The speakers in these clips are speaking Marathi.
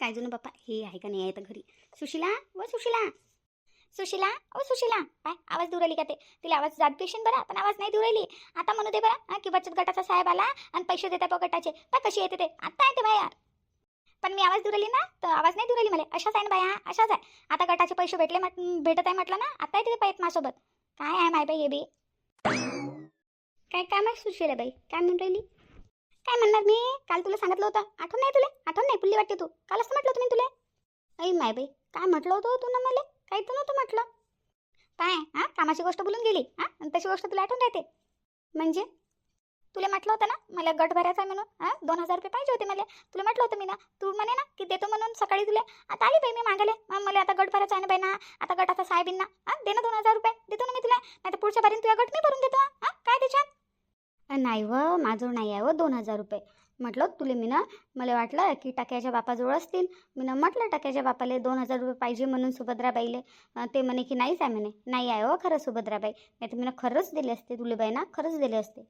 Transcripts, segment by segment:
काय जुनं बाप्पा? हे आहे का नाही आहे तर घरी? सुशिला? व सुशिला! सुशिला? ओ सुशिला! काय? आवाज दूर आली का ते? तिला आवाज जात पेशन बरा पण आवाज नाही दूर आली आता म्हणू दे बरा की बचत गटाचा साहेब आला आणि पैसे देता बघ गटाचे. पाय कशी येते ते? आता येते बाया पण मी आवाज दूर आली ना तर आवाज नाही दूर आली मला. अशाच आहे ना बाया अशाच आहे. आता गटाचे पैसे भेटले भेटत आहे म्हटलं ना आता येते ते पाहिजे माझ्यासोबत. काय आहे माय बाई हे बी? काय काम आहे सुशिला बाई काय म्हणून राहिली? काय म्हणणार मी? काल तुला सांगितलं होतं. आठवण नाही तुला? आठवण नाही? पुल्ली वाटते तू. काल असं म्हटलं तुम्ही तुला. ऐ माय बाई काय म्हटलं होतं तू ना मला? काही तर नव्हतं म्हटलं. काय? हां? कामाची गोष्ट बोलून गेली. हां? आणि तशी गोष्ट तुला आठवण राहते. म्हणजे? तुला म्हटलं होतं ना मला गट भरायचा आहे म्हणून. हां? दोन हजार रुपये पाहिजे होते मला. तुला म्हटलं होतं मी ना तू म्हणे ना की देतो म्हणून सकाळी तुला. आता आली बाई मी मागायला मला आता गट भरायचा आहे ना बाई ना. आता गटाचा साहेबींना. हां? दे ना दोन हजार रुपये. देतो ना मी तुला. नाही तर पुढच्या बारीन तुला गट मी भरून देतो. हां? काय त्याच्यात? नाही व माझं नाही आहे व दोन हजार रुपये. म्हटलं तुले मी ना मला वाटलं की टाक्याच्या बापाजवळ असतील. मी ना म्हटलं टाक्याच्या बापाले दोन हजार रुपये पाहिजे म्हणून सुभद्राबाईले. ते म्हणे की नाहीच आहे म्हणे. नाही आहे हो खरं सुभद्राबाई. नाही तर मी ना खरंच दिले असते तुले बाई ना खरंच दिले असते.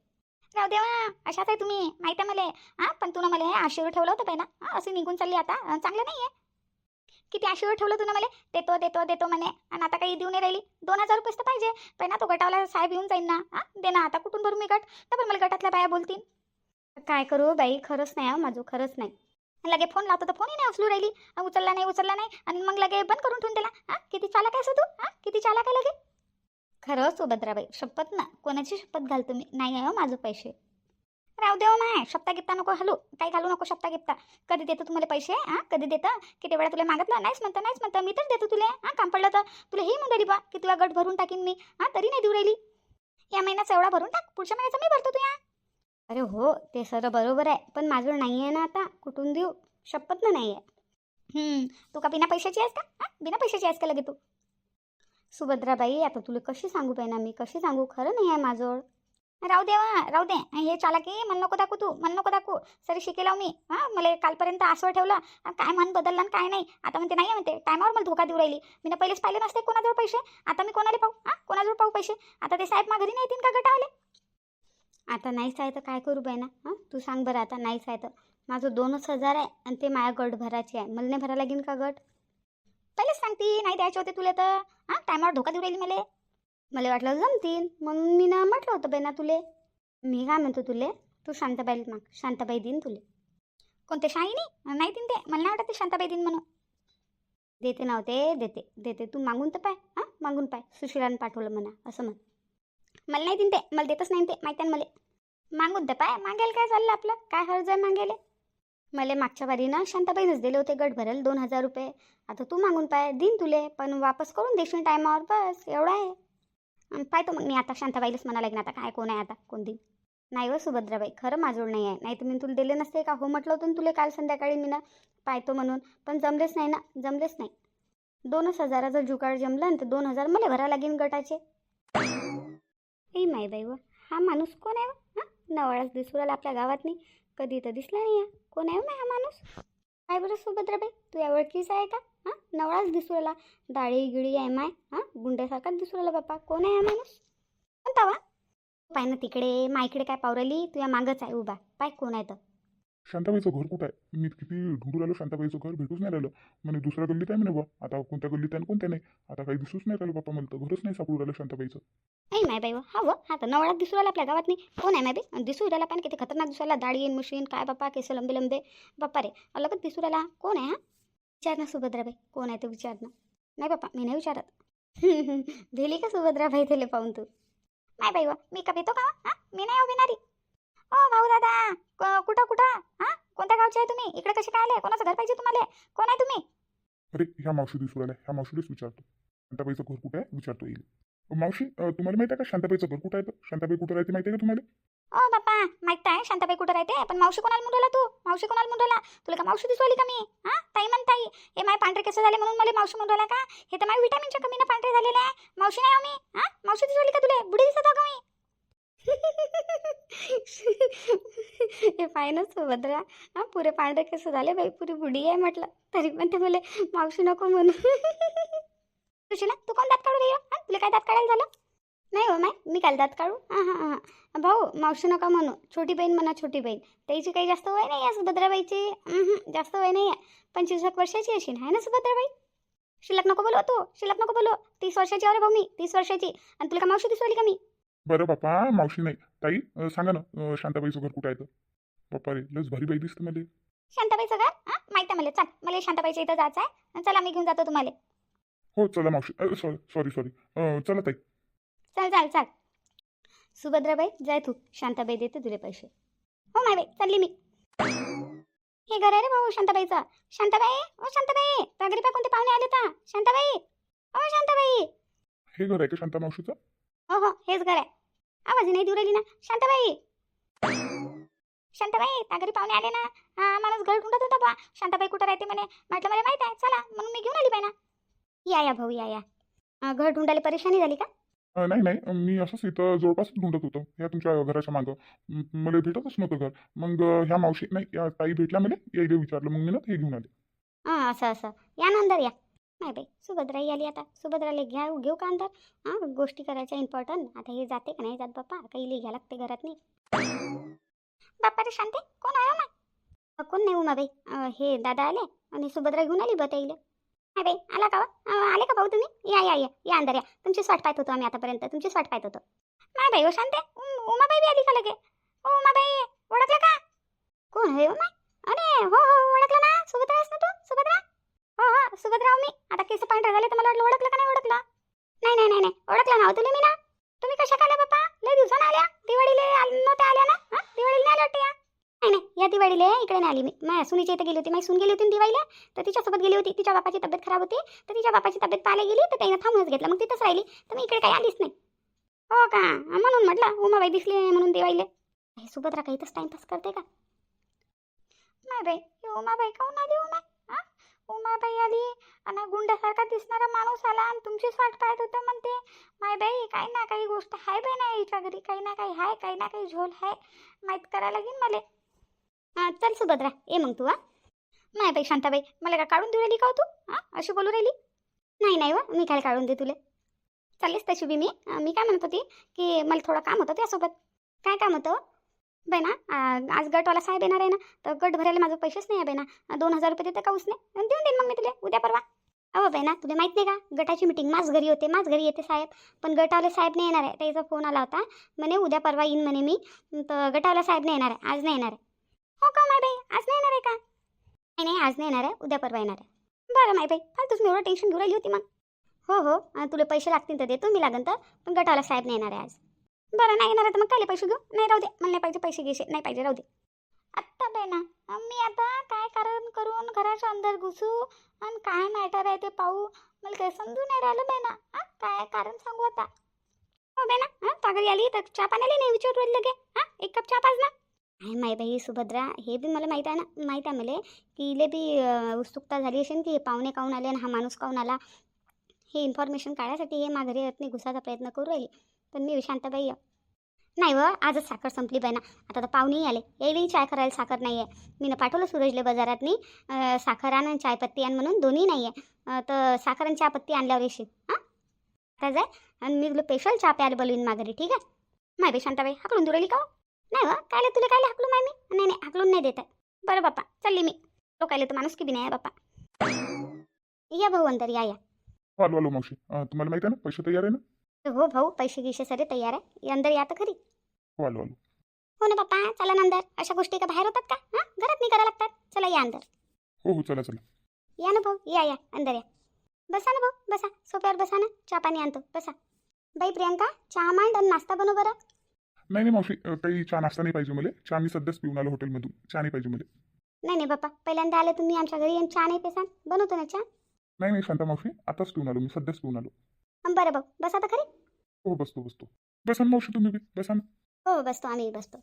राहू देवा अशाच आहे तुम्ही. माहिती आहे मला. हां पण तुला मला हे आशीर्वाद ठेवलं होतं बाई ना हां निघून चालली आता. चांगलं नाही आहे किती आशेवर ठेवलं तुला मला? देतो देतो देतो म्हणे. आणि आता काही देऊ नाही राहिली. दोन हजार रुपयेच तर पाहिजे. पण ना तो गटावाला साहेब येऊन जाईन ना. हां? दे ना आता कुठून भरू मी गट? तर पण मला गटातल्या बाया बोलतील काय करू बाई खरंच नाही माझं खरंच नाही. लगे फोन लावतो तर फोनही नाही उचलू राहिली. उचलला नाही उचलला नाही. आणि मग लगे बंद करून ठेवून दिला हां? किती चालक आहे हो तू? हां? किती चालक आहे लगे? खरंच सुभद्राबाई शपथ ना. कोणाची शपथ घाल तुम्ही नाही आहे हो माझं पैसे. राहू देव माय. शप्ता गिप्ता नको हलू काही घालू नको शप्ता गिप्ता कधी देतो तुम्हाला पैसे? हां? कधी देतं? किती वेळा तुला मागितलं? नाहीच म्हणतं नाहीच म्हणतं. मी तर देतो तुला. हां? काम पडलं तर. तुला हे म्हणून बा की तुला गट भरून टाकीन मी. हां? तरी नाही देऊ राहिली. या महिन्याचा एवढा भरून टाक. पुढच्या महिन्याचा मी भरतो तुया. अरे हो ते सर बरोबर आहे. पण माझं नाही आहे ना आता. कुठून देऊ? शपथ ना नाही आहे तू का बिना पैशाची आहेस का? हां? बिना पैशाची आहेस का लगे तू? सुभद्राबाई आता तुला कशी सांगू पाहिजे मी? कशी सांगू? खरं नाही आहे माझं. राहू देवा राहू दे. हे चालाकी मला नको दाखवू तू मला नको दाखवू. सरी शिकेलाव मी हां मला कालपर्यंत आसवं ठेवलं. आणि काय मन बदललं आणि काय नाही. आता म्हणते नाही म्हणते टायमावर मला धोका देऊ राहिली. मी ना पहिलेच पाहिले नसते कोणाजवळ पैसे. आता मी कोणाला पाहू? हां कोणाजवळ पाहू पैसे? आता ते साहेब घरी नाही येतील का गटावले आता नाहीच आहे तर काय करू बाई ना हां तू सांग बरं आता नाहीच आहे तर. माझं दोनच हजार आहे आणि ते माया गट भरायचे आहे. मला नाही भरायला लागेल का गट? पहिलेच सांगती नाही द्यायचे होते तुला तर. हां टायमावर धोका देऊ राहिली मला. मला वाटलं जमतील. म्हणून मी ना म्हटलं होतं बाई ना तुले. मी काय म्हणतो तुले? तू शांताबाई माग शांताबाई देईन तुले. कोणते शाईनी नाही देईन ते. मला नाही वाटत ते शांताबाई देईन म्हणून. देते नव्हते हो देते. देते. तू मागून तर पाय. हां? मागून पाय. सुशिलानं पाठवलं म्हणा असं म्हण. मला नाही देईन ते. मला देतच नाही ते. माहिती आहे ना मला. मागून तर पाय. मागेल काय चाललं आपलं? काय हर्ज आहे मागेले? मला मागच्या बारीनं शांताबाईनंच दिले होते गट भरेल दोन हजार रुपये. आता तू मागून पाय. देईन तुले. पण वापस करून देशील टायमावर. बस एवढं आहे. आणि पाहतो मग मी आता शांताबाईलाच म्हणा की आता काय कोण आहे आता कोण नाही व सुभद्राबाई खरं माझोड नाही आहे. नाही तर मी तुला दिले नसते का? हो म्हटलं होतं ना तुला काल संध्याकाळी मी ना पाहतो म्हणून. पण जमलेच नाही ना जमलेच नाही. दोनच हजाराचं जुगाड जमलं आणि तर दोन हजार मला भरा लागेन गटाचे. ए माय बाई व हा माणूस कोण आहे व? हां नवळाच दिसू राहिला आपल्या गावात नाही कधी तर दिसला नाही हा. कोण आहे हो हा माणूस? काय बरं सुभद्राबाई? तू या ओळखीचा आहे का? हां? नवळाच दिसू राहिला. दाढी गिळी आहे माय हां? गुंड्यासारखाच दिसू राहिला बाप्पा. कोण आहे हा माणूस? कोणता वा? पाय ना तिकडे माईकडे काय पावरली? तू या मागंच आहे उभा. पाय कोण आहे तर शांताबाईचं घर कुठं आहे? मी किती ढूंढून आलो शांताबाईचं घर भेटूच नाही राहिलं. म्हणे दुसऱ्या गल्लीत आहे म्हणे बा आता कोणत्या गल्लीत आहे आणि कोणत्या नाही? आता काही दिसूच नाही राहिलं बाप्पा मला तर. घरच नाही सापडू राहिलं शांताबाईचं. नाही माय बाई हा व हा तर नवळात दिसू राहिला आपल्या गावात नाही. कोण आहे माय बाई? आणि दिसू राहिला पण किती खतरनाक दिसू राहिला. दाढी मशीन काय बाप्पा केस लंबे लंबे. बाप्पा रे अलगच दिसू राहिला. कोण आहे हा? विचार ना सुभद्राबाई. कोण आहे ते विचार ना. नाही बाप्पा मी नाही विचारत. भेली का सुभद्राबाई त्याला पाहून तू? नाही बाई व मी का भेटतो का हा? मी नाही उभी ओ भाऊ दादा कुठं कुठं? हा? कोणत्या गावचे आहे तुम्ही? इकडे कसे काय आले? कोणाचं घर पाहिजे तुम्हाला? कोण आहे तुम्ही? अरे ह्या मावशी दिसू राहिल्या. ह्या मावशीलाच विचारतो. शांताबाईचं घर कुठं आहे? विचारतो येईल. मावशी तुम्हाला माहिती आहे का शांताबाईचं घर कुठं आहे? शांताबाई कुठं राहते माहिती आहे का तुम्हाला? ओ बाप्पा माहीत आहे. शांताबाई कुठं राहते? पण मावशी कोणाला मुंडवला तू? मावशी कोणाला मुंडवला? तुला का मावशी दिसवली का मी? हा? ताई म्हण ताई. हे माय पांढरे केस झाले म्हणून मला मावशी मुंडवला का? हे तर माझ्या विटामिनच्या कमीनं पांढरे झालेले आहे. मावशी नाही हो मी. हा? मावशी दिसवली का तुला? बुडी दिसत का मी. हे पाय ना सुभद्रा हा पुरे पांढरे केस झाले बाई पुरी बुडी आहे म्हटलं. तरी पण ते मला मावशी नको म्हणून. सुशीला तू कोण दात काढू राहिली हा तुला काय दात काढायला झालं? नाही हो माय मी काल दात काढू. हां हां हां. भाऊ मावशी नका म्हणू. छोटी बहीण म्हणा छोटी बहीण. त्याची काही जास्त वय नाही आहे सुभद्राबाईची जास्त वय नाही आहे पंचवीस एक वर्षाची अशी आहे ना सुभद्राबाई? शिल्लक नको बोलू तू. शिल्लक नको बोलू. तीस वर्षाची अरे भाऊ मी तीस वर्षाची. आणि तुला का मावशी दिसवली का मी? बरं बापा मावशी नाही. ताई अं, सांगा ना अं, शांताबाईचं घर कुठं आहे तर रे लस भारी बाई दिसते मला. शांताबाईचं घर हां माहिती आहे मला. चल मला शांताबाईच्या इथं जायचं आहे. चला मी घेऊन जातो तुम्हाला. हो चला मावशी. सॉरी सॉरी सॉरी चला ताई. चल चाल चाल. सुभद्राबाई जाय तू. शांताबाई देते तुले पैसे. हो माय बाई चालली मी. हे घर आहे रे भाऊ शांताबाईचं. शांताबाई ओ शांताबाई पाय कोणते पाहुणे आले तर शांताबाई ओ शांताबाई. हे घर आहे का शांता मावशीचं? हो हो हेच घर आहे. आवाज नाही देऊ राहिली ना. शांताबाई! शांताबाई त्या घरी पाहुणे आले ना. हा माणूस घर ढूंढत होता बा शांताबाई कुठं राहते म्हणे? म्हटलं मला माहीत आहे. चला म्हणून मी घेऊन आली बाई ना या या भाऊ या या. घर ढूंढायला परेशानी झाली का? अं, नाही नाही. मी असंच इथं जवळपास ढूंढत होतो. या तुमच्या घराच्या मागं. म- मला भेटतच नव्हतं घर. मग अं, ह्या मावशी नाही या ताई भेटल्या मला यायला विचारलं. मग मी ना हे घेऊन आले. हां असं असं. या ना अंदर या. नाही बाई सुभद्राई आली आता. सुभद्राला घ्या घेऊ का अंदर हां गोष्टी करायच्या इम्पॉर्टंट आता हे जाते का नाही जात बाप्पा? काही घ्या लागते घरात नाही. बाप्पा रे शांते कोण आहे ना कोण नाही उमाबाई बाई. हे दादा आले आणि सुभद्रा घेऊन आली बताईले नाही बाई आला का हो? आले का भाऊ तुम्ही? या या या या अंदर या. तुमची स्वाट पाहत होतो आम्ही आतापर्यंत. तुमची स्वाट पाहत होतो. नाही बाई हो शांते उम, उमाबाई बी आली का लगे? हो उमाबाई ओळखलं का? कोण आहे हो उमा अरे हो हो ओळखलं ना? सुभद्रा ना तू? सुभद्रा मी. आता केस पांढरे झाले तर मला वाटलं ओळखलं का नाही ओळखलं? नाही नाही नाही नाही. ओळखलं ना हो तुला मी ना तुम्ही कशा आल्या बाप्पा? लय दिवसानं आल्या. दिवाळीला नव्हत्या आल्या ना? हं? दिवाळीला नाही आल्या या? नाही नाही. या दिवाळीला इकडे नाही आली मी. माझ्या सुनीच्या इथे गेली होती. माझी सून गेली होती दिवाळीला? तर तिच्यासोबत गेली होती. तिच्या बापाची तब्येत खराब होती. तर तिच्या बापाची तब्येत पाहायला गेली. तर त्याने थांबूनच घेतलं. मग तिथंच राहिली. तर मी इकडे काही आलीच नाही. हो का? म्हणून म्हटलं उमाबाई दिसली नाही म्हणून दिवाळीला. हे सुभद्रा काही इथंच टाइमपास करते का? नाही बाई उमाबाई काऊन आली हो उमा उमाबाई आली आणि गुंडासारखा दिसणारा माणूस आला आणि तुमचीच वाट पाहत होतं म्हणते. माय बाई काही ना काही गोष्ट आहे बाई ना हिच्या घरी. काही ना काही आहे काही ना काही झोल आहे माहीत करायला लागेल मला. हां चल सुभद्रा ये मग तू हा. नाही बाई शांताबाई मला का काढून देऊ राहिली का हो तू? हां अशी बोलू राहिली? नाही नाही वा मी काय काढून दे तुले? चाललीस तशी बी मी. मी काय म्हणत होती की मला थोडं काम होतं त्यासोबत. काय काम होतं? बाई आज गटवाला साहेब येणार आहे ना तर गट भरायला माझं पैसेच नाही आहे बाई दोन हजार रुपये देते काऊच नाही देऊन देईन मग मी तुला उद्या परवा. अहो बाई तुला माहीत नाही का? गटाची मिटिंग माझ घरी होते माझ घरी येते साहेब. पण गटावले साहेब नाही येणार आहे. त्याचा फोन आला होता. म्हणे उद्या परवा येईन म्हणे मी. तर गटावाला साहेब नाही येणार आहे. आज नाही येणार आहे. हो का माय बाई? आज नाही येणार आहे का? नाही नाही आज नाही येणार आहे. उद्या परवा येणार आहे. बरं माय बाई. फालतूच मी एवढं टेन्शन घेऊन राहिली होती मग. हो हो. तुला पैसे लागतील तर देतो मी लागन तर. पण गटावाला साहेब नाही येणार आहे आज. बरं नाही येणार तर मग काले पैसे घेऊ? नाही राहू दे. मला नाही पाहिजे पैसे घेशे. नाही पाहिजे राहू दे. आत्ता बेना. ना मी आता काय कारण करून घराच्या अंदर घुसू? आणि काय मॅटर आहे ते पाहू? मला काही समजून नाही राहिलं बेना. ना हा काय कारण सांगू आता? हो बेना ना हां तागरी आली तर चहा पाण्याला नाही विचारू राहिली लगे. हां एक कप चहा पाच ना आहे माय बाई सुभद्रा हे बी मला माहीत आहे ना. माहीत आहे मला की इले बी उत्सुकता झाली असेल की हे पाहुणे काहून आले आणि हा माणूस काहून आला? हे इन्फॉर्मेशन काढायसाठी हे माघारी रत्नी घुसायचा प्रयत्न करू राहिली. पण मी शांताबाई आहे. नाही व आजच साखर संपली बाई ना. आता तर पाहुणेही आले. यायलाही चाय करायला साखर नाही आहे मी ना पाठवलं सूरजले बाजारातनी. साखर आण आणि चायपत्ती आण म्हणून. दोन्ही नाही आहे तर साखर आणि चहापत्ती आणल्यावर येशील. हां? आता जाय. आणि मी तुला स्पेशल चहा प्यायला बोलवीन माघारी ठीक आहे? माय बाई शांताबाई हाकलून दुराली का नाही व कायले तुला कायले हाकलू माय मी? नाही नाही हाकलून नाही देत आहे बरं बाप्पा चालली मी. तो लोकायला तर माणूस की बी नाही आहे बाप्पा. या भाऊ अंतर या या. आलो मावशी. तुम्हाला माहिती आहे ना पैसे तयार आहे ना? हो भाऊ पैसे गिशे सरे तयार आहे. अंदर या तर खरी हो आलो आलो. हो ना पप्पा चला ना अंदर. अशा गोष्टी का बाहेर होतात का? हां? घरात नाही करा लागतात. चला या अंदर. हो हो चला चला. या ना भाऊ या या. अंदर या. बसा ना भाऊ बसा. सोप्यावर बसा ना. चहा पाणी आणतो. बसा. बाई प्रियंका चहा मांड आणि नाश्ता बनव बरं. नाही नाही मावशी. काही चहा नाश्ता नाही पाहिजे मला. चहा मी सध्याच पिऊन आलो हॉटेलमधून. चहा नाही पाहिजे मला. नाही नाही बाप्पा पहिल्यांदा आले तुम्ही आमच्या घरी आणि चहा नाही पेसान. बनवतो ना चहा. नाही नाही शांता मावशी. आताच पिऊन आलो मी. सध्याच पिऊन आलो. बरं भाऊ बसा तर खरी हो बसतो बसतो. बसा ना मावशी तुम्ही बी बसा ना. हो बसतो आम्ही बसतो.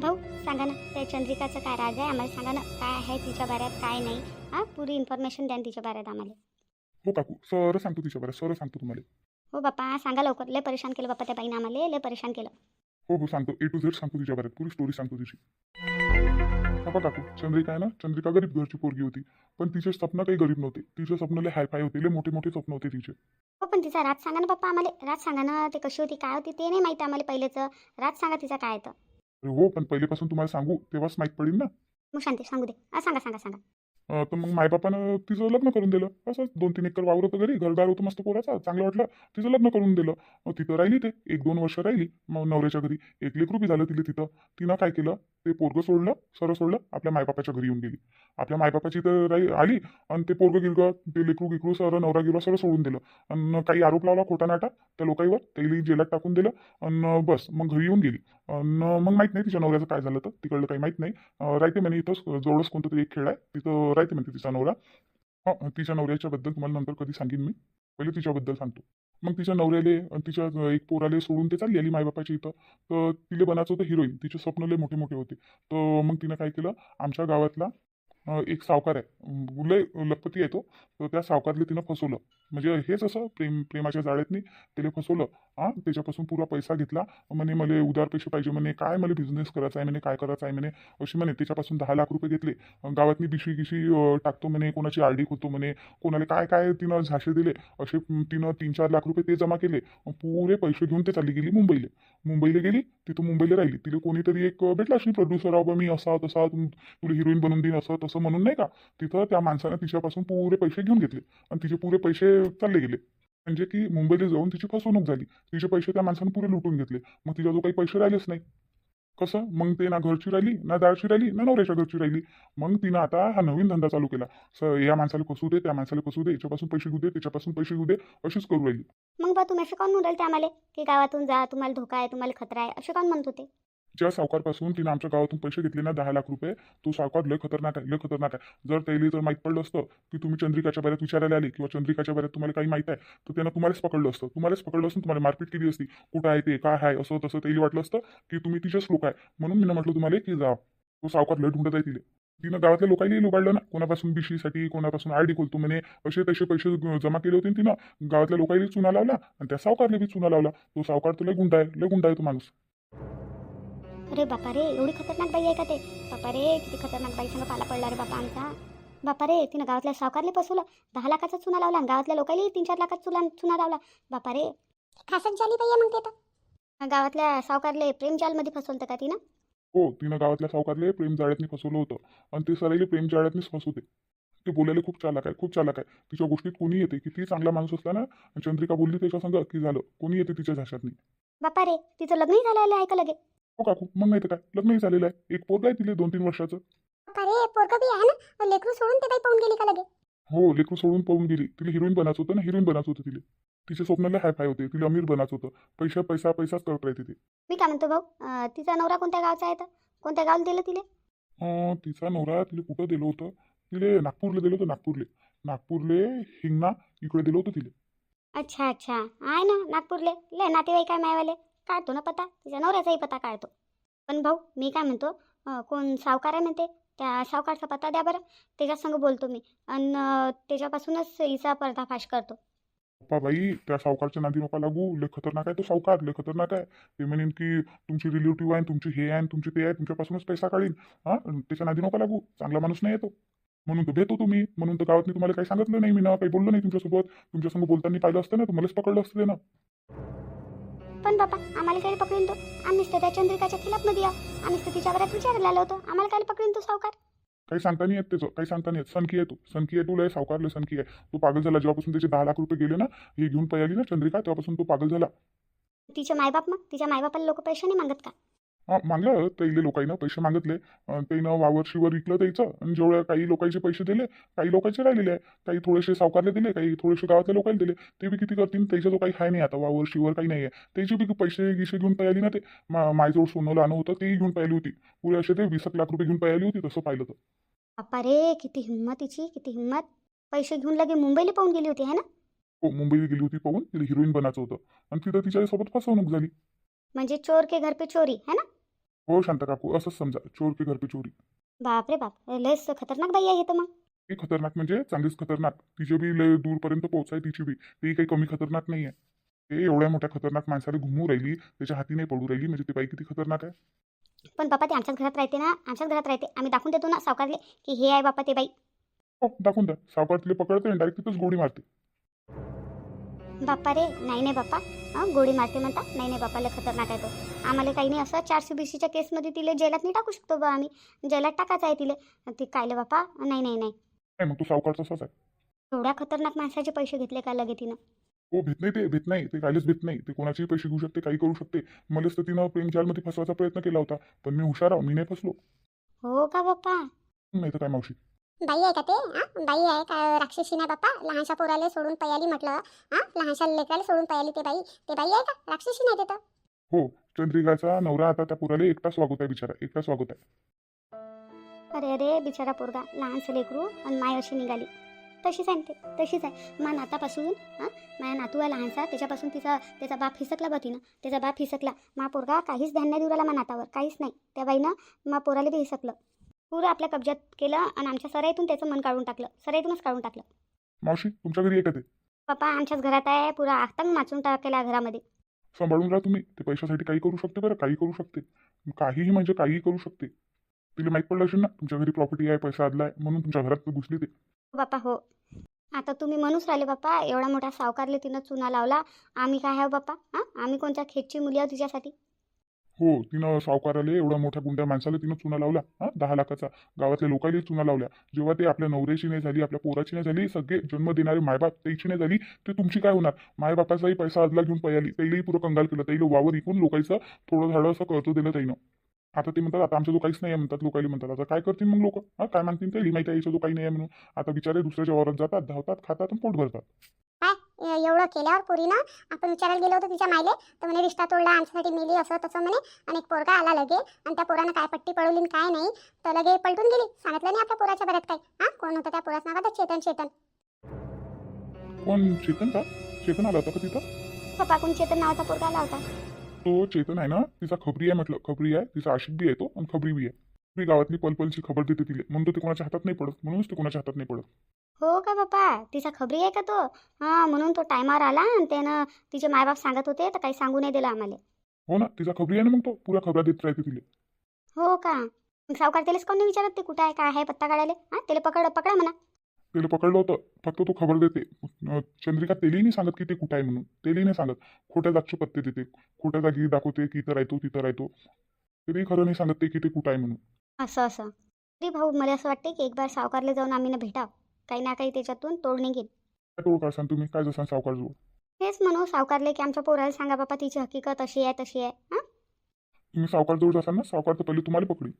भाऊ सांगा ना त्या चंद्रिकाचं काय राज आहे? आम्हाला सांगा ना काय आहे तिच्या बाऱ्यात काय नाही? हां पुरी इन्फॉर्मेशन द्या ना तिच्या बाऱ्यात आम्हाला. हो काकू सर सांगतो तिच्या बरं सर सांगतो तुम्हाला. हो बाप्पा सांगा लवकर. लय परेशान केलं बाप्पा त्या बाईनं आम्हाला लय परेशान केलं. हो हो सांगतो. ए टू झेड सांगतो तिच्या बरं पुरी स्टोरी सांगतो तिची. बाबा काकू चंद्रिका आहे ना चंद्रिका गरीब घरची पोरगी होती. पण तिचे स्वप्न काही गरीब नव्हते. तिचे स्वप्न लय हाय फाय होते. लय मोठे मोठे स्वप्न होते तिचे. हो पण तिचा राज सांगा ना पप्पा आम्हाला. राज सांगा ना ते कशी होती काय होती ते नाही माहिती आम्हाला पहिलेचं राज सांगा तिचा काय तर अरे हो पण पहिलेपासून तुम्हाला सांगू तेव्हाच माहीत पडेल ना. मग शांती सांगू दे. हा, सांगा सांगा सांगा. अं, तर मग मायबापानं तिचं लग्न करून दिलं. असं दोन तीन एकर वावर होतं घरी घरदार होतं मस्त पोराचा. चांगलं वाटलं तिचं लग्न करून दिलं. मग तिथं राहिली ते. एक दोन वर्ष राहिली मग नवऱ्याच्या घरी. एक लेकरू बी झालं तिला तिथं. तिनं काय केलं? ते पोरगं सोडलं सरळ सोडलं आपल्या मायबापाच्या घरी येऊन गेली. आपल्या मायबापाची तर राही आली आणि ते पोरगं गिरगं ते लेकरू गिकरू सरळ नवरा गिरवा सरळ सोडून दिलं. आणि काही आरोप लावला खोटा नाटा त्या लोकांवर त्याला जेलात टाकून दिलं आणि बस मग घरी येऊन गेली. आणि मग माहीत नाही तिच्या नवऱ्याचं काय झालं तर तिकडलं काही माहीत नाही. राहते म्हणे इथं जवळच कोणतं तरी एक खेळ आहे तिथं राहते म्हणते तिचा नवरा. हां तिच्या नवऱ्याच्या बद्दल तुम्हाला नंतर कधी सांगेन मी. पहिले तिच्याबद्दल सांगतो. मग तिच्या नवऱ्याले आणि तिच्या एक पोराले सोडून ते चालली आली मायबापाची इथं. तर तिला बनायचं होतं हिरोईन तिचे स्वप्न लय मोठे मोठे होते. तर मग तिनं काय केलं? आमच्या गावातला एक सावकार आहे. लय लखपती आहे तो. तर त्या सावकारले तिनं फसवलं. म्हणजे हेच असं प्रेम प्रेमाच्या जाळ्यातनी त्याला फसवलं. हां? त्याच्यापासून पुरा पैसा घेतला. म्हणे मला उदार पैसे पाहिजे. म्हणे काय मला बिझनेस करायचा आहे? म्हणे काय करायचं आहे? म्हणे अशी म्हणे त्याच्यापासून दहा लाख रुपये घेतले. गावात गावातनी बिशी गिशी टाकतो म्हणे कोणाची आर डी खोलतो म्हणे कोणाला काय काय तिनं झाशे दिले असे तिनं तीन चार लाख रुपये ते जमा केले पुरे पैसे घेऊन ते चालली गेली मुंबईला. मुंबईला गेली तिथं मुंबईला राहिली. तिला कोणीतरी एक भेटला अशी प्रोड्युसर आहो मी असा तसा तुला हिरोईन बनवून देईन असं तसं म्हणून नाही का? तिथं त्या माणसानं तिच्यापासून पुरे पैसे घेऊन घेतले आणि तिचे पुरे पैसे चालले गेले. म्हणजे की मुंबईला जाऊन तिची फसवणूक झाली. तिचे पैसे त्या माणसानं पुरे लुटून घेतले. मग तिच्या जो काही पैसे राहिलेच नाही. कसं? मग ते ना घरची राहिली ना दारची राहिली ना नवऱ्याच्या घरची राहिली. मग तिनं आता हा नवीन धंदा चालू केला. स या माणसाला कसू दे त्या माणसाला कसू दे याच्यापासून पैसे घेऊ दे त्याच्यापासून पैसे घेऊ दे अशीच करू राहिली. मग बा तुम्ही असं कोण म्हणून राहिले ते आम्हाला की गावातून जा तुम्हाला धोका आहे तुम्हाला खतरा आहे असे कोण म्हणत होते? ज्या सावकारपासून तिनं आमच्या गावातून पैसे घेतले ना दहा लाख रुपये तो सावकार लय खतरनाक आहे लय खतरनाक आहे. जर त्याला जर माहीत पडलं असतं की तुम्ही चंद्रिकाच्या बऱ्यात विचारायला आले किंवा चंद्रिकाच्या बऱ्यात तुम्हाला काही माहीत आहे तर त्यानं तुम्हालाच पकडलं असतं. तुम्हालाच पकडलं असतं तुम्हाला मारपीट केली असती. कुठं आहे ते काय आहे असं तसं त्याला वाटलं असतं की तुम्ही तिचेच लोक आहे. म्हणून मी म्हटलं तुम्हाला की जा तो सावकार लय ढुंडत आहे तिले. तिनं गावातल्या लोकांनी लुबाडलं ना कोणापासून बिशीसाठी कोणापासून आयडी डी खोलतो म्हणे असे तसे पैसे जमा केले होते तिनं गावातल्या लोकांनी चुना लावला आणि त्या सावकारला बी चुना लावला. तो सावकार तुला लय गुंडा आहे लय गुंडा आहे तो माणूस. अरे बापा रे एवढी खतरनाक बाई आहे का ते? बापा रे किती खतरनाक बाई संग पाला पडला रे बापा आमचा. बापा रे तिनं गावातल्या सावकारले फसवलं. दहा लाखाचा चुना लावला आणि गावातल्या लोकांनी तीन चार लाखाचा चुना चुना लावला. बापा रे खासच झाली बाई मग ते तर. गावातल्या सावकारले प्रेम जालमध्ये फसवलं का तिनं? हो तिनं गावातल्या सावकारले प्रेम जाळ्यातनी फसवलं होतं. आणि ते सराईले प्रेम जाळ्यातनीच फसवते. ते बोलायला खूप चालाक आहे खूप चालाक आहे. तिच्या गोष्टीत कोणी येते किती चांगला माणूस असला ना आणि चंद्रिका बोलली त्याच्या संग की झालं. कोणी येते तिच्या झाशात नाही बापा रे तिचं लग्नही झालेलं आहे का लगे? हो काकू मग नाही तर काय? लग्नही झालेलं आहे. एक पोरगा आहे तिले दोन तीन वर्षाचं. अरे पोरग बी आहे ना? लेकरू सोडून ते बाई पाहून गेली का लगे हो लेकरू सोडून पळून गेली. तिला हिरोईन बनायचं होतं ना? हिरोईन बनायचं होतं तिला. तिचे स्वप्नाला हाय फाय होते. तिला अमीर बनायचं होतं. पैसा पैसा पैसाच करत राहते ते. मी काय म्हणतो भाऊ अं, तिचा नवरा कोणत्या गावचा आहे तर? कोणत्या गावाला दिलं तिले? अं, तिचा नवरा तिला कुठं दिलं होतं? तिले नागपूरला दिलं होतं नागपूरले. नागपूरले हिंगणा इकडे दिलं होतं तिले. अच्छा अच्छा. आहे ना नागपूरले. लय नातेवाईक आहे मायवाले. काढतो ना पता? तिच्या नवऱ्याचाही पता काढतो. पण भाऊ मी काय म्हणतो? कोण सावकार आहे म्हणते त्या सावकारचा पत्ता द्या बरं. त्याच्या संग बोलतो मी. आणि त्याच्यापासूनच हिचा पर्दाफाश करतो. पप्पा बाई त्या सावकारच्या नादी नका लागू. लय खतरनाक आहे तो सावकार लय खतरनाक आहे. ते म्हणेन की तुमची रिलेटिव्ह आहे तुमची हे आहे आणि तुमची ते आहे तुमच्यापासूनच पैसा काढीन. हा? त्याच्या नादी नका लागू. चांगला माणूस नाही येतो म्हणून तर भेटतो तुम्ही. म्हणून तर गावात तुम्हाला काही सांगितलं नाही मी ना. काही बोललो नाही तुमच्यासोबत. तुमच्यासंग बोलताना पाहिलं असतं ना तुम्हालाच पकडलं असतं ना. पण बाबा आम्हाला काय पकडून तो आम्हीच तर त्या चंद्रिकाच्या खिलाफमध्ये आहो आम्हीच तर तिच्या बऱ्यात विचारायला आलो होतो. आम्हाला काय पकडून तो सावकार. काही सांगता नाही येत त्याचं. काही सांगता नाही येत. सनकी आहे तू. सनकी आहे तू लय सावकार लय सनकी आहे. तू पागल झाला जेव्हापासून त्याचे दहा लाख रुपये गेले ना हे घेऊन पाहिली ना चंद्रिका तेव्हापासून तो पागल झाला. तिचे मायबाप मग? तिच्या मायबापाला लोक पैसे नाही मागत का? हा मागलं त्याईले लोकांना पैसे मागितले. अं, त्याईनं वावर शिवर विकलं त्याचं आणि जेवढ्या काही लोकांचे पैसे दिले काही लोकांचे राहिलेले आहे. काही थोडेसे सावकारले दिले काही थोडेसे गावातल्या लोकांना दिले. ते बी किती करतील? त्याच्या जो काही आहे नाही आता. वावर शिवर काही नाही आहे त्याचे बी पैसे गिसे घेऊन पाहिली ना ते माझ्याजवळ सोनं लाणं होतं तेही घेऊन पाहिली होती. पुढे असे ते वीस लाख रुपये घेऊन पाहिली होती तसं पाहिलं तर. बापा रे किती हिंमत तिची किती हिंमत. पैसे घेऊन लगे मुंबईला पाहून गेली होती है ना? हो मुंबईला गेली होती पाहून. तिला हिरोईन बनायचं होतं. आणि तिथं तिच्यासोबत फसवणूक झाली. म्हणजे चोर के घर पे चोरी है ना? हो शांत काकू असंच समजा चोर की घर पे चोरी. बाप रे बाप लयच खतरनाक बाई आहे तर मग. ती खतरनाक म्हणजे चांगलीच खतरनाक. तिचे बी लय दूरपर्यंत पोहोचाय तिची बी. ती काही कमी खतरनाक नाही आहे ते एवढ्या मोठ्या खतरनाक माणसाला घुमू राहिली त्याच्या हाती नाही पडू राहिली म्हणजे ती बाई किती खतरनाक आहे. पण बापा ते आमच्याच घरात राहते ना आमच्याच घरात राहते. आम्ही दाखवून देतो ना सावकारले की हे आहे बापा ते बाई. हो दाखवून द्या. सावकार तिला पकडते आणि डायरेक्ट तिथंच गोडी मारते. बाप्पा रे नाही नाही बाप्पा. हं गोळी मारते म्हणता. नाही नाही बाप्पा लय खतरनाक आहे तो. आम्हाला काही नाही असं चारशे बीसीच्या केसमध्ये तिले जेलात नाही टाकू शकतो बा आम्ही. जेलात टाकायचं आहे तिले. ती कायले बाप्पा नाही नाही नाही. नाही मग तो सावकार तसाच आहे. एवढ्या खतरनाक माणसाचे पैसे घेतले का लगे तिनं? हो भीत नाही ते भीत नाही. ते कायलेच भीत नाही. ते कोणाचेही पैसे घेऊ शकते काही करू शकते. मलाच तर तिनं प्रेम जालमध्ये फसवायचा प्रयत्न केला होता. पण मी हुशार आहो मी नाही फसलो. हो का बाप्पा नाही तर काय मावशी? बाई आहे का ते? हा? बाई आहे का राक्षसी नाही बाप्पा? लहानशा पोराला सोडून पयाली म्हटलं. हा? लहानशा लेकराला सोडून पयाली ते बाई. ते बाई आहे का? राक्षसी नाही तिथं हो चंद्रिकाचा नवरा आता त्या पुराला एकटाच वागवत आहे बिचारा एकटाच वागवत आहे. अरे अरे बिचारा पोरगा लहानसं लेकरू आणि माय अशी निघाली. तशीच आहे ना ते तशीच आहे. मा नातापासून हां? माझ्या नातू आहे लहानसा त्याच्यापासून तिचा त्याचा बाप हिसकला बा तिनं. त्याचा बाप हिसकला. मा पोरगा काहीच ध्यान नाही देऊ राहिला मा नातावर काहीच नाही. त्या बाईनं मा पोराला बी हिसकलं. पुरं आपल्या कब्जात केलं आणि आमच्या सराईतून त्याचं मन काढून टाकलं. सराईतूनच काढून टाकलं. मावशी तुमच्या घरी आहे का ते. पप्पा आमच्याच घरात आहे. पुरा आखतांग माचून टाकला घरामध्ये. सांभाळून राहा तुम्ही. ते पैशासाठी काही करू शकते बरं काही करू शकते. काहीही म्हणजे काहीही करू शकते. तिला माहीत पडलं असेल ना तुमच्या घरी प्रॉपर्टी आहे पैसा आदला आहे म्हणून तुमच्या घरात घुसली ते. हो बाप्पा हो. आता तुम्ही म्हणूच राहिले बाप्पा एवढा मोठा सावकारले तिनं चुना लावला. आम्ही काय आहे बाप्पा हां? आम्ही कोणत्या खेटची मुली आहोत तिच्यासाठी? हो तिनं सावकाराला एवढ्या मोठ्या गुंड्या माणसाला तिनं चुना लावला हा दहा लाखाचा. गावातल्या लोकांनी चुना लावल्या. जेव्हा ते आपल्या नवऱ्याची नाही झाली आपल्या पोराची नाही झाली सगळे जन्म देणारे मायबाप त्याची नाही झाली ते तुमची काय होणार? मायबापाचाही पैसा आदला घेऊन पयाली. त्यालाही पुरं कंगाल केलं. त्याला वावर इकून लोकांचं थोडं झाडं असं कर्ज दिलं त्यानं आता ते म्हणतात आता आमच्या जो काहीच नाही आहे म्हणतात लोकांनी म्हणतात. आता काय करतील मग लोक? हा काय मागतील त्याला माहिती आहे याच्या जो काही नाही आहे म्हणून. आता बिचारे दुसऱ्याच्या वावरात जातात धावतात खातात आणि पोट भरतात. एवढं केल्यावर पोरीनं आपण विचारायला गेलो होतो तिच्या मायले. तर म्हणे रिश्ता तोडला आमच्यासाठी मेली असं तसं म्हणे. आणि एक पोरगा आला लगे आणि त्या पोरानं काय पट्टी पडवली आणि काय नाही तर लगे पलटून गेली. सांगितलं नाही आपल्या पोराच्या बऱ्यात काय हा? कोण होतं त्या पोराचं नाव? आता चेतन चेतन. पण चेतन का? चेतन आला होता का तिथं? कोण चेतन नावाचा पोरगा आला होता? तो चेतन आहे ना? तिचा खबरी आहे म्हटलं. खबरी आहे. तिचा आशिक बी आहे तो आणि खबरी बी आहे. ती गावातली पलपलची खबर देते तिला. म्हणून तो ते कोणाच्या हातात नाही पडत. म्हणूनच ते कोणाच्या हातात नाही पडत. हो का बाप्पा तिचा खबरी आहे का तो? हां म्हणून तो टायमावर आला आणि त्यानं तिचे मायबाप सांगत होते तर काही सांगू नाही दिलं आम्हाला. हो ना तिचा खबरी आहे ना मग तो? पुऱ्या खबरा देत राहते तिला. हो का? मग सावकार त्यालाच कोण नाही विचारत ते कुठं आहे काय आहे पत्ता काढायला? हां त्याला पकड पकडा म्हणा. त्याला पकडलं होतं फक्त तो खबर देते. अं, चंद्रिका तेली नाही सांगत की ते कुठं आहे म्हणून. तेली नाही सांगत. खोट्या जागचे पत्ते देते. खोट्या जागी दाखवते की इथं राहतो तिथं राहतो. तरी खरं नाही सांगत ते की ते कुठं आहे म्हणून. असं असं. तरी भाऊ मला असं वाटते की एक बार सावकारला जाऊन आम्ही ना भेटाव. काही ना काही त्याच्यातून तोड निघेल काय तोड काढसान तुम्ही? काय जसा सावकार जवळ हेच म्हणू सावकारले की आमच्या पोराला सांगा बापा तिची हकीकत अशी आहे तशी आहे हां? तुम्ही सावकार जवळ जासाल ना? सावकार तर पहिले तुम्हाला पकडी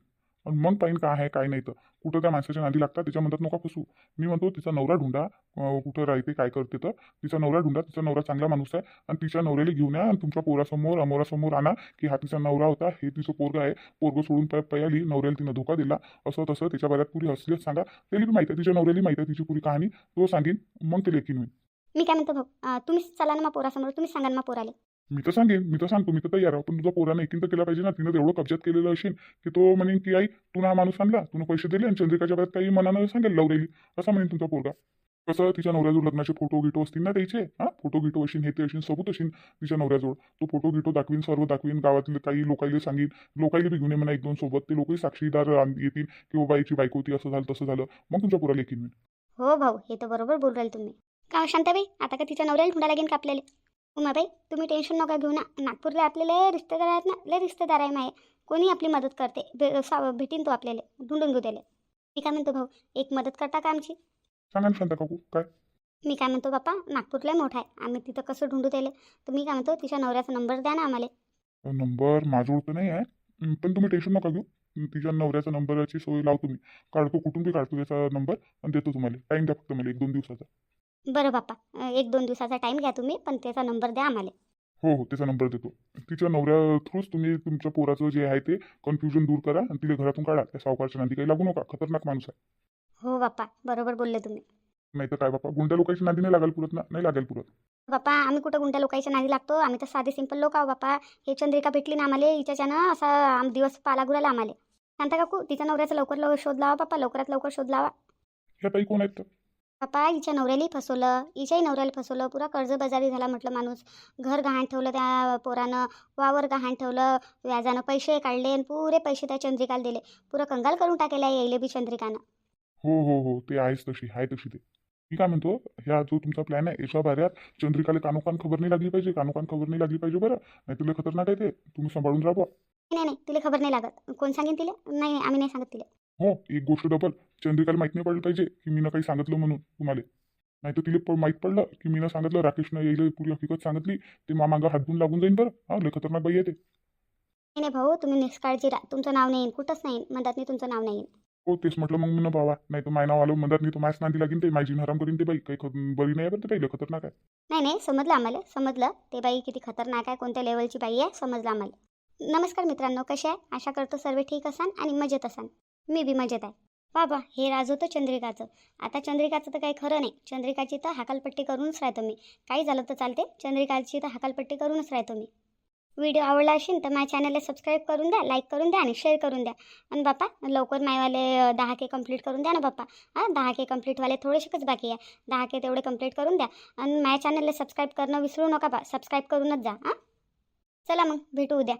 आणि मग पाहिजे काय आहे काय नाही तर. कुठं त्या माणसाच्या नादी लागतात त्याच्या म्हणतात नका फसू. मी म्हणतो तिचा नवरा ढुंडा कुठं राहते काय करते तर. तिचा नवरा ढुंडा तिचा नवरा चांगला माणूस आहे आणि तिच्या नवऱ्याला घेऊन या आणि तुमच्या पोरासमोर अमोरासमोर आणा की हा तिचा नवरा होता हे तिचं पोरगा आहे. पोरगं सोडून पै पयाली नवऱ्याला तिनं धोका दिला. असं तसं त्याच्या बऱ्यात पुरी हसलीच सांगा. त्याला बी माहिती आहे तिच्या नवऱ्याला माहिती आहे तिची पुरी कहाणी. तो सांगेन मग ते लेखीन मी मी काय म्हणतो भाऊ तुम्ही तुम्हीच चला ना मग पोरासमोर तुम्हीच सांगा ना मग पोराले. मी तर सांगेन मी तर सांगतो मी तर तयार आहे. पण तुझा पोरानं एकीन तर केला पाहिजे ना. तिनं तेवढं कब्जात केलेलं असेल की तो म्हणेन की आई तू ना माणूस आणला तू पैसे दिले आणि चंद्रिकाच्या बाबत काही मनानं सांगेल लवरेली. असं म्हणेन तुमचा पोरगा. कसं तिच्या नवऱ्याजवळ लग्नाचे फोटो गिटो असतील ना त्याचे? हा? फोटो गिटो असेल हे ते असेल सबूत असेल तिच्या नवऱ्याजवळ. तो फोटो गिटो दाखवीन सर्व दाखवीन गावातले काही लोकांना सांगेन. लोकांना बी घेऊन ये म्हणा एक दोन सोबत. ते लोकही साक्षीदार येतील की बाबा याची बायको होती असं झालं तसं झालं. मग तुमच्या पोराला लेखीन मी. हो भाऊ हे तर बरोबर बोल राहील तुम्ही. का हो शांताबाई? आता का तिच्या नवऱ्याला ढुंढा लागेल का आपल्याला उमाबाई तुम्ही टेन्शन नका घेऊ ना. नागपूरला आपले लय रिश्तेदार आहेत ना लय रिश्तेदार आहे माये. कोणी आपली मदत करते. भे भेटीन तो आपल्याला ढुंढून घेऊ त्याला. मी काय म्हणतो भाऊ एक मदत करता का आमची? सांगा ना शांता काकू काय? मी काय म्हणतो बाप्पा नागपूरला मोठा आहे. आम्ही तिथं कसं ढुंढू त्याला? तर मी काय म्हणतो तिच्या नवऱ्याचा नंबर द्या ना आम्हाला. नंबर माझ्याजवळ तर नाही आहे अं, पण तुम्ही टेन्शन नका घेऊ. तिच्या नवऱ्याचा नंबरची सोय लावतो मी. काढतो कुठून बी काढतो त्याचा नंबर आणि देतो तुम्हाला. टाईम द्या फक्त मला एक दोन दिवसाचा. बरं बाप्पा एक दोन दिवसाचा टाईम घ्या तुम्ही पण त्याचा नंबर द्या आम्हाला. हो हो त्याचा नंबर देतो. तिच्या नवऱ्या थ्रूच तुम्ही तुमच्या पोराचं जे आहे ते कन्फ्युजन दूर करा आणि तिला घरातून काढा. त्या सावकारच्या नादी काही लागू नका खतरनाक माणूस आहे. हो बाप्पा बरोबर बोलले तुम्ही. नाही तर काय बापा गुंड्या लोकांची नादी नाही लागाल पुरत ना? नाही लागेल पुरत. बाप्पा आम्ही कुठं गुंट्या लोकांच्या नादी लागतो? आम्ही तर साधे सिंपल लोक आहो बाप्पा. हे चंद्रिका भेटली ना आम्हाला हिच्याच्यानं असा आम दिवस पाला गुराला आम्हाला. शांता काकू तिच्या नवऱ्याचा लवकर लवकर शोध लावा बाप्पा लवकरात लवकर शोध लावा. ह्या ताई कोण आहेत? तर बापा हिच्या नवऱ्यालाही फसवलं. हिच्याही नवऱ्याला फसवलं. पुरा कर्जबाजारी झाला म्हटलं माणूस. घर गहाण ठेवलं त्या पोरानं. वावर गहाण ठेवलं. व्याजानं पैसे काढले आणि पुरे पैसे त्या चंद्रिकाला दिले. पुरं कंगाल करून टाकेला येईल बी चंद्रिकानं. हो हो हो. ते आहेच तशी आहे तशी ते. मी काय म्हणतो ह्या जो तुमचा प्लॅन आहे याच्या बाऱ्यात चंद्रिकाला कानोकान खबर नाही लागली पाहिजे. कानोकान खबर नाही लागली पाहिजे बरं. नाही तुला खतरनाक आहे ते. तुम्ही सांभाळून राहा. नाही नाही. तिला खबर नाही लागत. कोण सांगेन तिला? नाही आम्ही नाही सांगत तिला. हो एक गोष्ट डबल चंद्रिकाला माहीत नाही पडलं पाहिजे की मीनं काही सांगितलं म्हणून तुम्हाला. नाही तर तिला माहीत पडलं की मीनं सांगितलं राकेशनं येईल पुरी हकीकत सांगितली ते मामागं हातून लागून जाईन बरं. हा लय खतरनाक बाई आहे ते. नाही नाही भाऊ तुम्ही निष्काळजी राहा. तुमचं नाव नाही कुठंच नाही मधात नाही तुमचं नाव नाही हो तेच म्हटलं मग मी बाबा नाही तर माय नाव आलं म्हणतात नाही तर माझ्याच नांदी लागेल ते माझी हराम करीन ते बाई. काही बरी नाही बरं ते बाई लय खतरनाक आहे. नाही नाही समजलं आम्हाला समजलं. ते बाई किती खतरनाक आहे कोणत्या लेवलची बाई आहे समजलं आम्हाला. नमस्कार मित्रांनो कसे आहे? आशा करतो सर्व ठीक असाल आणि मजेत असाल. मी बी मजेत आहे. बाबा हे राज होतं चंद्रिकाचं. आता चंद्रिकाचं तर काही खरं नाही. चंद्रिकाची तर हाकालपट्टी करूनच राहतो मी. काही झालं तर चालते. चंद्रिकाची तर हाकालपट्टी करूनच राहतो मी. व्हिडिओ आवडला असेल तर माझ्या चॅनलला सबस्क्राईब करून द्या लाईक करून द्या आणि शेअर करून द्या. आणि बापा लवकर मायवाले दहा के कंप्लीट करून द्या ना बाप्पा हां दहा के कंप्लीटवाले थोडेसेच बाकी आहे. दहा के तेवढे कंप्लीट करून द्या. आणि माझ्या चॅनलला सबस्क्राईब करणं विसरू नका बा. सबस्क्राईब करूनच जा हां चला मग भेटू उद्या.